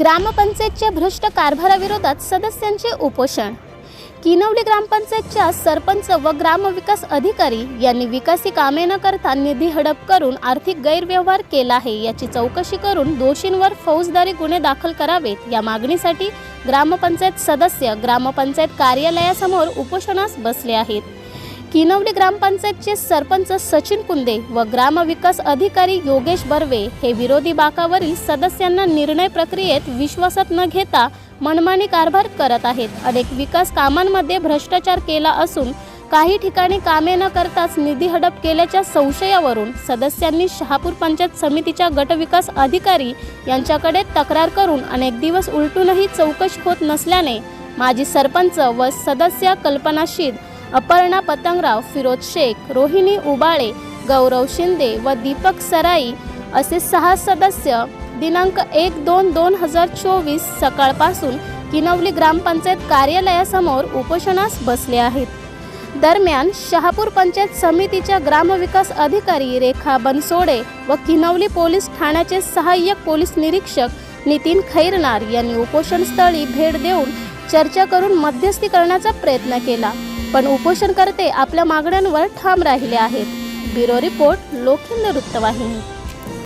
ग्रामपंचायतच्या भ्रष्ट कारभाराविरोधात सदस्यांचे उपोषण. किनवली ग्रामपंचायतच्या सरपंच व ग्रामविकास अधिकारी यांनी विकासी कामे न करता निधी हडप करून आर्थिक गैरव्यवहार केला आहे याची चौकशी करून दोषींवर फौजदारी गुन्हे दाखल करावेत या मागणीसाठी ग्रामपंचायत सदस्य ग्रामपंचायत कार्यालयासमोर उपोषणास बसले आहेत. किनवली ग्रामपंचायतचे सरपंच सचिन कुंदे व ग्रामविकास अधिकारी योगेश बर्वे हे विरोधी बाकावरील सदस्यांना निर्णय प्रक्रियेत विश्वासात न घेता मनमानी कारभार करत आहेत. अनेक विकास कामांमध्ये भ्रष्टाचार केला असून काही ठिकाणी कामे न करताच निधी हडप केल्याच्या संशयावरून सदस्यांनी शहापूर पंचायत समितीच्या गटविकास अधिकारी यांच्याकडे तक्रार करून अनेक दिवस उलटूनही चौकशी होत नसल्याने माजी सरपंच व सदस्य कल्पना शीद अपर्णा पतंगराव फिरोज शेख रोहिणी उबाळे गौरव शिंदे व दीपक सराई असे सहा सदस्य दिनांक एक दोन दोन हजार चोवीस सकाळपासून किनवली ग्रामपंचायत कार्यालयासमोर उपोषणास बसले आहेत. दरम्यान शहापूर पंचायत समितीच्या ग्रामविकास अधिकारी रेखा बनसोडे व किनवली पोलीस ठाण्याचे सहाय्यक पोलीस निरीक्षक नितीन खैरनार यांनी उपोषणस्थळी भेट देऊन चर्चा करून मध्यस्थी करण्याचा प्रयत्न केला. पण उपोषणकर्ते आपल्या मागण्यांवर ठाम राहिले आहेत. ब्युरो रिपोर्ट लोखिंद वृत्तवाहिनी.